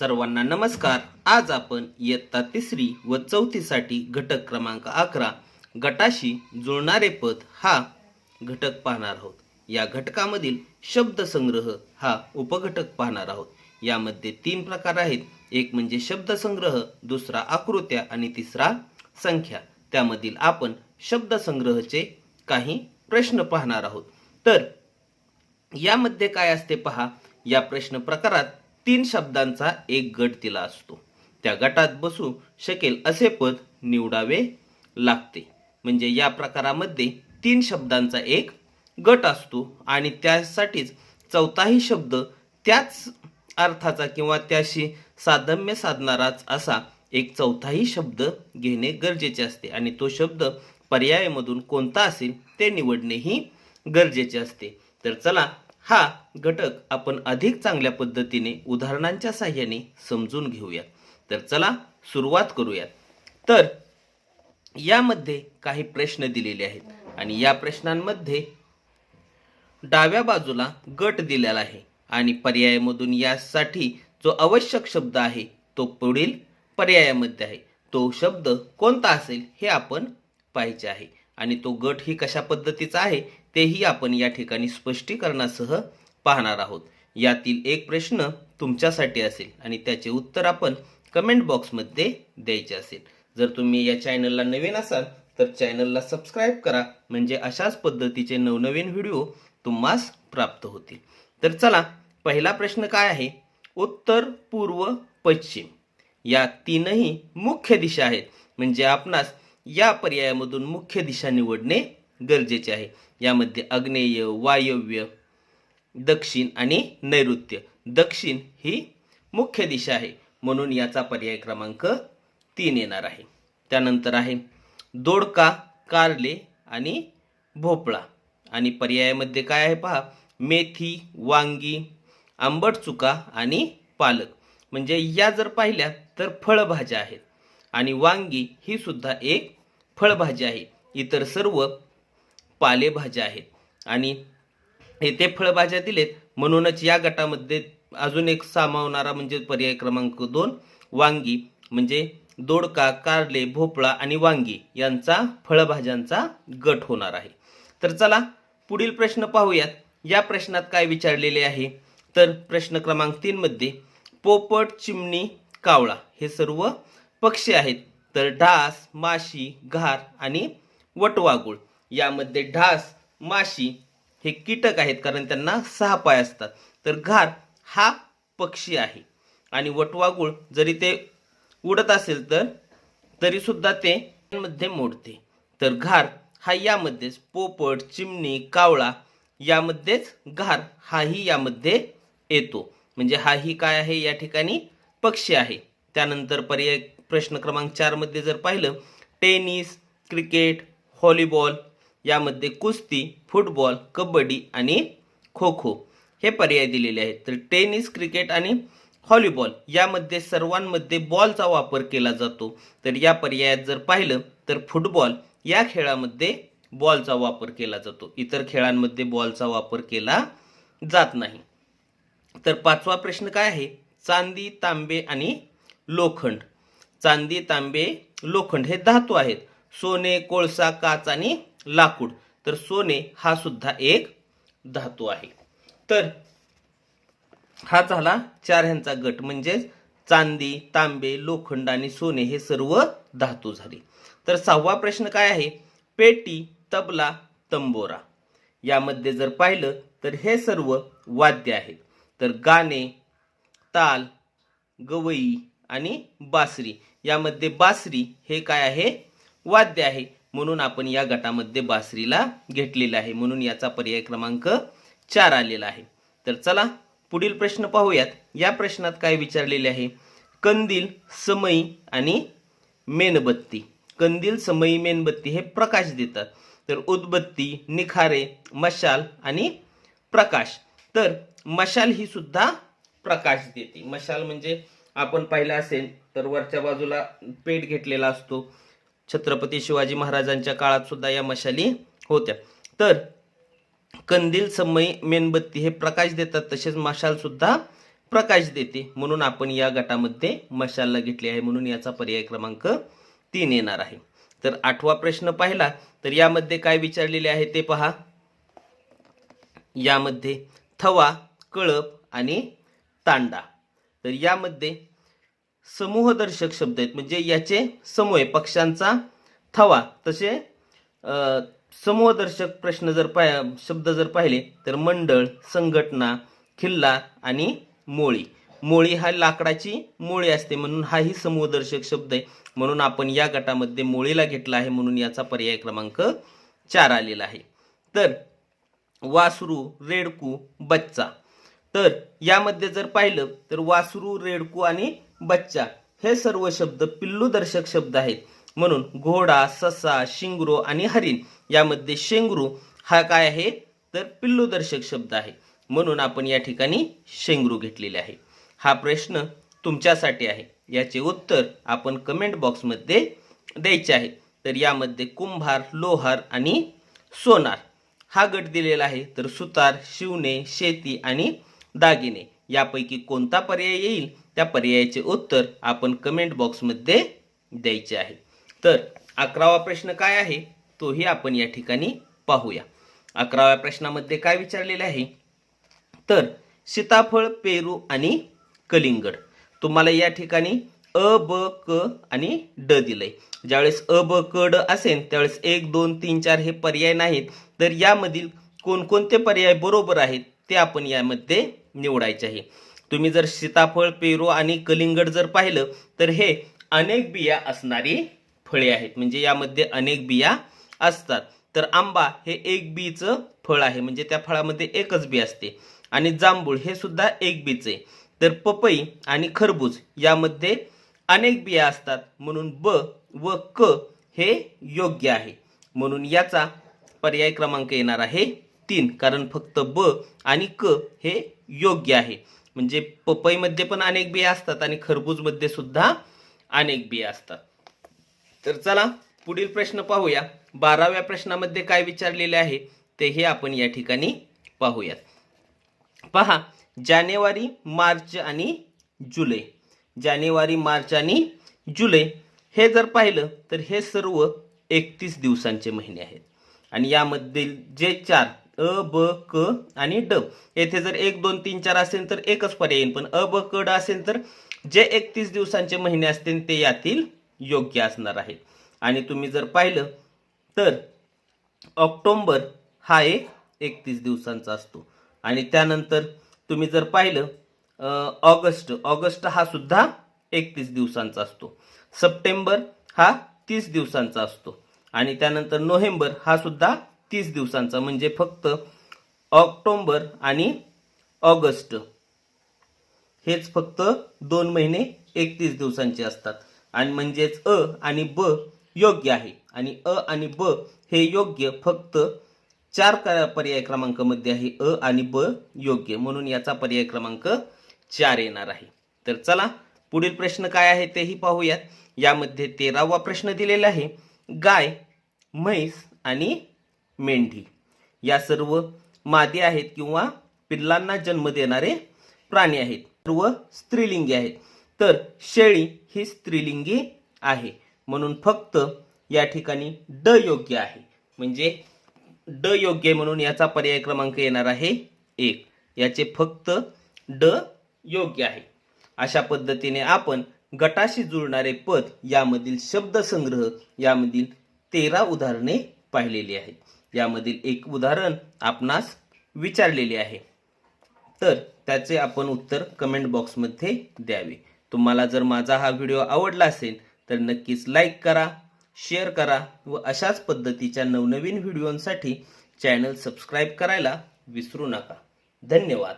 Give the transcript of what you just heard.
सर्वांना नमस्कार. आज आपण इयत्ता तिसरी व चौथीसाठी घटक क्रमांक अकरा गटाशी जुळणारे पद हा घटक पाहणार आहोत. या घटकामधील शब्दसंग्रह हा उपघटक पाहणार आहोत. यामध्ये तीन प्रकार आहेत. एक म्हणजे शब्दसंग्रह दुसरा आकृत्या आणि तिसरा संख्या. त्यामधील आपण शब्दसंग्रहचे काही प्रश्न पाहणार आहोत. तर यामध्ये काय असते पहा. या प्रश्न प्रकारात तीन शब्दांचा एक गट दिला असतो. त्या गटात बसू शकेल असे पद निवडावे लागते. म्हणजे या प्रकारामध्ये तीन शब्दांचा एक गट असतो आणि त्यासाठीच चौथाही शब्द त्याच अर्थाचा किंवा त्याशी साधम्य साधणाराच असा एक चौथाही शब्द घेणे गरजेचे असते. आणि तो शब्द पर्यायामधून कोणता असेल ते निवडणेही गरजेचे असते. तर चला हा घटक आपण अधिक चांगल्या पद्धतीने उदाहरणांच्या साह्याने समजून घेऊयात तर चला सुरुवात करूयात. तर यामध्ये काही प्रश्न दिलेले आहेत आणि या प्रश्नांमध्ये डाव्या बाजूला गट दिलेला आहे आणि पर्यायामधून यासाठी जो आवश्यक शब्द आहे तो पुढील पर्यायामध्ये आहे. तो शब्द कोणता असेल हे आपण पाहिजे आहे आणि तो गट ही कशा पद्धतीचा आहे तेही आपण या ठिकाणी स्पष्टीकरणासह पाहणार आहोत. यातील एक प्रश्न तुमच्यासाठी असेल आणि त्याचे उत्तर आपण कमेंट बॉक्समध्ये द्यायचे असेल. जर तुम्ही या चॅनलला नवीन असाल तर चॅनलला सबस्क्राईब करा. म्हणजे अशाच पद्धतीचे नवनवीन व्हिडिओ तुम्हास प्राप्त होतील. तर चला पहिला प्रश्न काय आहे? उत्तर पूर्व पश्चिम. या तीनही मुख्य दिशा आहेत. म्हणजे आपणास या पर्यायामधून मुख्य दिशा निवडणे गरजेचे आहे. यामध्ये आग्नेय वायव्य दक्षिण आणि नैऋत्य. दक्षिण ही मुख्य दिशा आहे. म्हणून याचा पर्याय क्रमांक तीन येणार आहे. त्यानंतर आहे दोडका कारले आणि भोपळा. आणि पर्यायामध्ये काय आहे पहा? मेथी वांगी आंबट चुका आणि पालक. म्हणजे या जर पाहिल्या तर फळभाज्या आहेत. आणि वांगी ही सुद्धा एक फळभाजी आहे. इतर सर्व पालेभाज्या आहेत. आणि येथे फळभाज्या दिलेत. म्हणूनच या गटामध्ये अजून एक सामावणारा म्हणजे पर्याय क्रमांक दोन वांगी म्हणजे दोडका कारले भोपळा आणि वांगी यांचा फळभाज्यांचा गट होणार आहे. तर चला पुढील प्रश्न पाहूयात. या प्रश्नात काय विचारलेले आहे? तर प्रश्न क्रमांक तीनमध्ये पोपट चिमणी कावळा हे सर्व पक्षी आहेत. तर ढास माशी घार आणि वटवागुळ यामध्ये ढास माशी हे कीटक आहेत कारण त्यांना सहा पाय असतात. तर घार हा पक्षी आहे. आणि वटवागुळ जरी ते उडत असेल तर तरीसुद्धा ते मध्ये मोडते. तर घार हा यामध्येच पोपट चिमणी कावळा यामध्येच घार हाही यामध्ये येतो. म्हणजे हाही काय आहे? या ठिकाणी पक्षी आहे. त्यानंतर पर्याय प्रश्न क्रमांक चारमध्ये जर पाहिलं टेनिस क्रिकेट व्हॉलीबॉल यामध्ये कुस्ती फुटबॉल कबड्डी आणि खो खो हे पर्याय दिलेले आहेत. तर टेनिस क्रिकेट आणि व्हॉलीबॉल यामध्ये सर्वांमध्ये बॉलचा वापर केला जातो. तर या पर्यायात जर पाहिलं तर फुटबॉल या खेळामध्ये बॉलचा वापर केला जातो. इतर खेळांमध्ये बॉलचा वापर केला जात नाही. तर पाचवा प्रश्न काय आहे? चांदी तांबे आणि लोखंड. चांदी तांबे लोखंड हे धातू आहेत. सोने कोळसा काच आणि लाकूड. तर सोने हा सुद्धा एक धातू आहे. तर हा झाला चार ह्यांचा गट. म्हणजेच चांदी तांबे लोखंड आणि सोने हे सर्व धातू झाले. तर सहावा प्रश्न काय आहे? पेटी तबला तंबोरा. यामध्ये जर पाहिलं तर हे सर्व वाद्य आहेत. तर गाणे ताल गवई आणि बासरी. यामध्ये बासरी हे काय आहे? वाद्य आहे. म्हणून आपण या गटामध्ये बासरीला घेतलेलं आहे. म्हणून याचा पर्याय क्रमांक चार आलेला आहे. तर चला पुढील प्रश्न पाहूयात. या प्रश्नात काय विचारलेले आहे? कंदील समई आणि मेणबत्ती. कंदील समई मेणबत्ती हे प्रकाश देतात. तर उदबत्ती निखारे मशाल आणि प्रकाश. तर मशाल ही सुद्धा प्रकाश देते. मशाल म्हणजे आपण पाहिलं असेल तर वरच्या बाजूला पेट घेतलेला असतो. छत्रपती शिवाजी महाराजांच्या काळात सुद्धा या मशाली होत्या. तर कंदील समई मेणबत्ती हे प्रकाश देतात तसेच मशाल सुद्धा प्रकाश देते. म्हणून आपण या गटामध्ये मशालला घेतली आहे. म्हणून याचा पर्याय क्रमांक तीन येणार आहे. तर आठवा प्रश्न पाहिला. तर यामध्ये काय विचारलेले आहे ते पहा. यामध्ये थवा कळप आणि तांडा. तर यामध्ये समूहदर्शक शब्द आहेत. म्हणजे याचे समूह आहे. पक्षांचा थवा. तसे समूहदर्शक प्रश्न जर पाय शब्द जर पाहिले तर मंडळ संघटना खिल्ला आणि मोळी. मोळी हा लाकडाची मोळी असते म्हणून हाही समूहदर्शक शब्द आहे. म्हणून आपण या गटामध्ये मोळीला घेतला आहे म्हणून याचा पर्याय क्रमांक चार आलेला आहे. तर वासरू रेडकू बच्चा. तर यामध्ये जर पाहिलं तर वासरू रेडकू आणि बच्चा हे सर्व शब्द पिल्लूदर्शक शब्द आहेत. म्हणून घोडा ससा शिंगरू आणि हरिण यामध्ये शेंगरू हा काय आहे? तर पिल्लूदर्शक शब्द आहे. म्हणून आपण या ठिकाणी शेंगरू घेतलेले आहे. हा प्रश्न तुमच्यासाठी आहे. याचे उत्तर आपण कमेंट बॉक्समध्ये द्यायचे आहे. तर यामध्ये कुंभार लोहार आणि सोनार हा गट दिलेला आहे. तर सुतार शिवणे शेती आणि दागिने यापैकी कोणता पर्याय येईल? त्या पर्यायाचे उत्तर आपण कमेंट बॉक्समध्ये द्यायचे आहे. तर अकरावा प्रश्न काय आहे? तोही आपण या ठिकाणी पाहूया. अकराव्या प्रश्नामध्ये काय विचारलेले आहे? तर सीताफळ पेरू आणि कलिंगड. तुम्हाला या ठिकाणी अ ब क आणि ड दिलंय. ज्यावेळेस अ ब क ड असेल त्यावेळेस एक दोन तीन चार हे पर्याय नाहीत. तर यामधील कोणकोणते पर्याय बरोबर आहेत ते आपण यामध्ये निवडायचे आहे. तुम्ही जर सीताफळ पेरू आणि कलिंगड जर पाहिलं तर हे अनेक बिया असणारी फळे आहेत. म्हणजे यामध्ये अनेक बिया असतात. तर आंबा हे एक बीचं फळ आहे. म्हणजे त्या फळामध्ये एकच बी असते. आणि जांभूळ हे सुद्धा एक बीच. आहे तर पपई आणि खरबूज यामध्ये अनेक बिया असतात. म्हणून ब व क हे योग्य आहे. म्हणून याचा पर्याय क्रमांक येणार आहे तीन. कारण फक्त ब आणि क हे योग्य आहे. म्हणजे पपईमध्ये पण अनेक बिया असतात आणि खरबूजमध्ये सुद्धा अनेक बिया असतात. तर चला पुढील प्रश्न पाहूया. बाराव्या प्रश्नामध्ये काय विचारलेले आहे ते हे आपण या ठिकाणी पाहूयात. पहा जानेवारी मार्च आणि जुलै. जानेवारी मार्च आणि जुलै. हे जर पाहिलं तर हे सर्व एकतीस दिवसांचे महिने आहेत. आणि यामधील जे चार अ ब क आणि ड. येथे जर एक दोन तीन चार असेल तर एकच पर्याय येईल पण अ ब क ड असेल तर जे एकतीस दिवसांचे महिने असतील ते यातील योग्य असणार आहेत आणि तुम्ही जर पाहिलं तर ऑक्टोंबर हा एक एकतीस दिवसांचा असतो. आणि त्यानंतर तुम्ही जर पाहिलं ऑगस्ट ऑगस्ट हा सुद्धा एकतीस दिवसांचा असतो. सप्टेंबर हा तीस दिवसांचा असतो. आणि त्यानंतर नोव्हेंबर हा सुद्धा तीस दिवसांचा म्हणजे फक्त ऑक्टोंबर आणि ऑगस्ट. हेच फक्त दोन महिने एकतीस दिवसांचे असतात. आणि म्हणजेच अ आणि ब योग्य आहे. आणि अ आणि ब हे योग्य फक्त चार क- पर्याय क्रमांकामध्ये आहे. अ आणि ब योग्य. म्हणून याचा पर्याय क्रमांक चार येणार आहे. तर चला पुढील प्रश्न काय आहे तेही पाहूयात. यामध्ये तेरावा प्रश्न दिलेला आहे. गाय म्हैस आणि मेंढी. या सर्व मादी आहेत किंवा पिल्लांना जन्म देणारे प्राणी आहेत. सर्व स्त्रीलिंगी आहेत. तर शेळी ही स्त्रीलिंगी आहे. म्हणून फक्त या ठिकाणी ड योग्य आहे. म्हणजे ड योग्य म्हणून याचा पर्याय क्रमांक येणार आहे एक. याचे फक्त ड योग्य आहे. अशा पद्धतीने आपण गटाशी जुळणारे पद यामधील शब्दसंग्रह यामधील तेरा उदाहरणे पाहिलेली आहेत. यामधील एक उदाहरण आपणास विचारलेले आहे. तर त्याचे आपण उत्तर कमेंट बॉक्समध्ये द्यावे. तुम्हाला जर माझा हा व्हिडिओ आवडला असेल तर नक्कीच लाईक करा शेअर करा व अशाच पद्धतीच्या नवनवीन व्हिडिओंसाठी चॅनल सबस्क्राईब करायला विसरू नका. धन्यवाद.